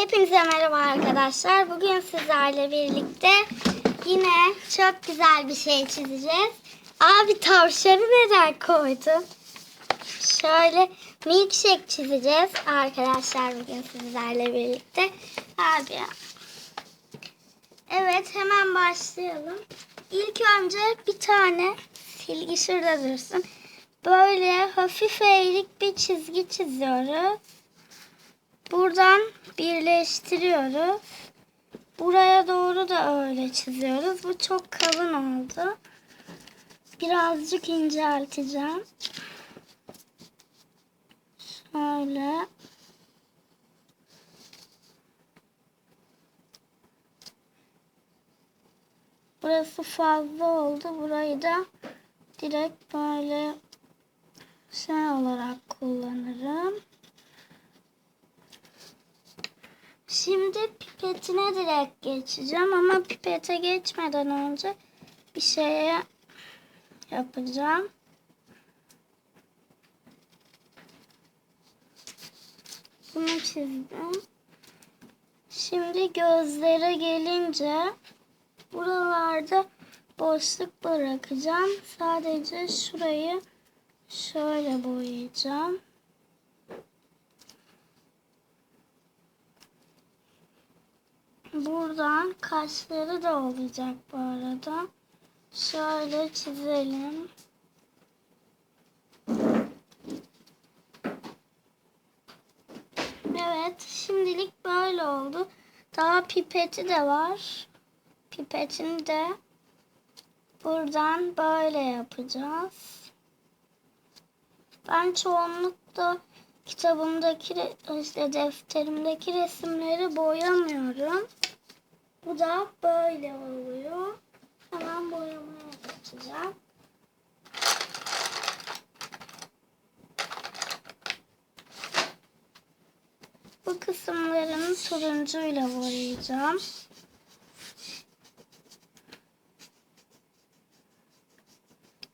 Hepinize merhaba arkadaşlar. Bugün sizlerle birlikte yine çok güzel bir şey çizeceğiz. Abi tavşanı neden koydun? Şöyle milkshake çizeceğiz arkadaşlar bugün sizlerle birlikte. Abi. Evet hemen başlayalım. İlk önce bir tane silgi şurada dursun. Böyle hafif eğrik bir çizgi çiziyoruz. Buradan birleştiriyoruz. Buraya doğru da öyle çiziyoruz. Bu çok kalın oldu. Birazcık incelteceğim. Şöyle. Burası fazla oldu. Burayı da direkt böyle şey olarak kullanırım. Şimdi pipetine direkt geçeceğim ama pipete geçmeden önce bir şeye yapacağım. Bunu çizdim. Şimdi gözlere gelince buralarda boşluk bırakacağım. Sadece şurayı şöyle boyayacağım. Buradan kaşları da olacak bu arada. Şöyle çizelim. Evet, şimdilik böyle oldu. Daha pipeti de var. Pipetini de buradan böyle yapacağız. Ben çoğunlukla kitabımdaki işte defterimdeki resimleri boyamıyorum. Bu da böyle oluyor. Hemen boyamaya geçeceğim. Bu kısımlarını turuncuyla boyayacağım.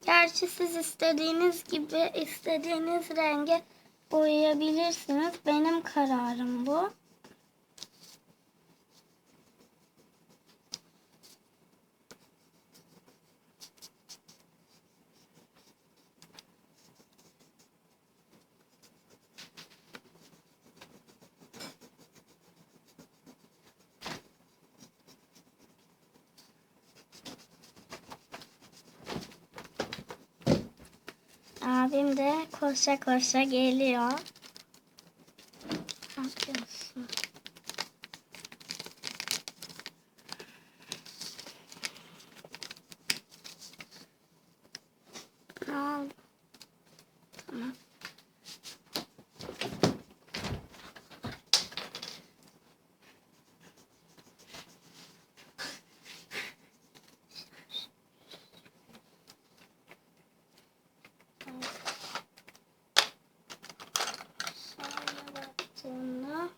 Gerçi siz istediğiniz gibi istediğiniz renge boyayabilirsiniz. Benim kararım bu. Abim de koşa koşa geliyor. Ne yapıyorsun? Ne oldu? Tamam. Şöyle baktığımda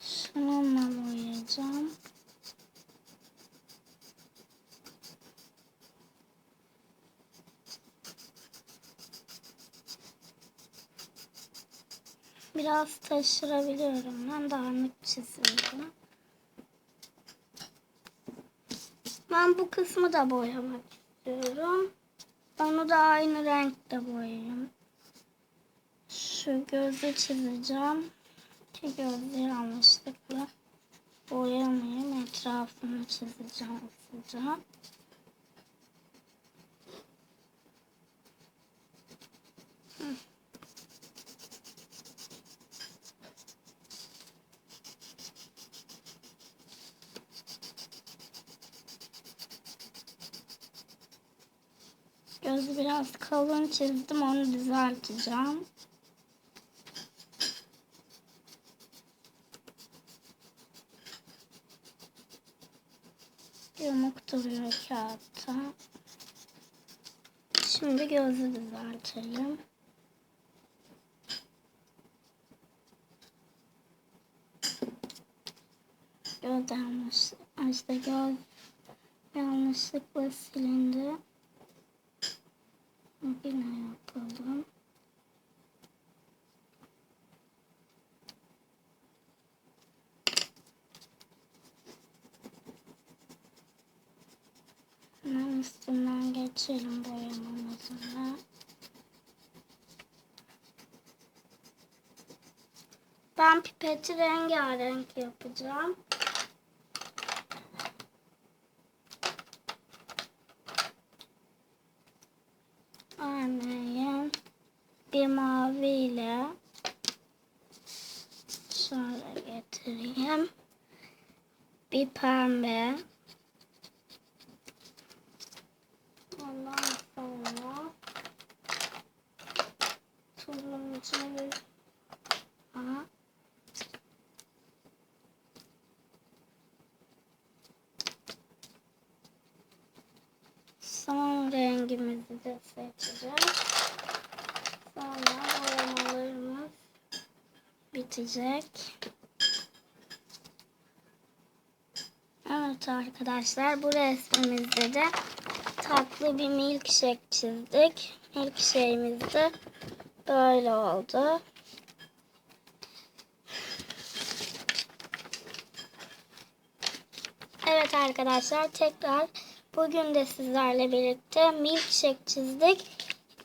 şununla boyayacağım. Biraz taşırabiliyorum. Ben dağınık çizildi. Ben bu kısmı da boyamak istiyorum. Onu da aynı renkte boyayayım. Şu gözü çizeceğim. Ki gözü yanlışlıkla boyamayayım. Etrafını çizeceğim hızlıca. Gözü biraz kalın çizdim. Onu düzelteceğim. Yamuk duruyor kağıtta. Şimdi gözü düzeltelim. Göz yanlış. İşte göz yanlışlıkla silindi. Yine yapalım. Hemen üstünden geçelim boyamamızla. Ben pipeti rengarenk yapacağım. Bir pembe. Ondan sonra turuncu. Aha. Son rengimizi de seçeceğiz. Sonra boyamalarımız bitecek. Evet arkadaşlar bu resmimizde de tatlı bir milkshake çizdik. Milkshake'imiz de böyle oldu. Evet arkadaşlar tekrar bugün de sizlerle birlikte milkshake çizdik.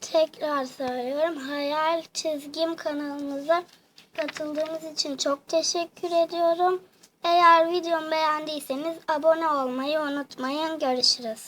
Tekrar söylüyorum hayal çizgim kanalımıza katıldığınız için çok teşekkür ediyorum. Eğer videomu beğendiyseniz abone olmayı unutmayın. Görüşürüz.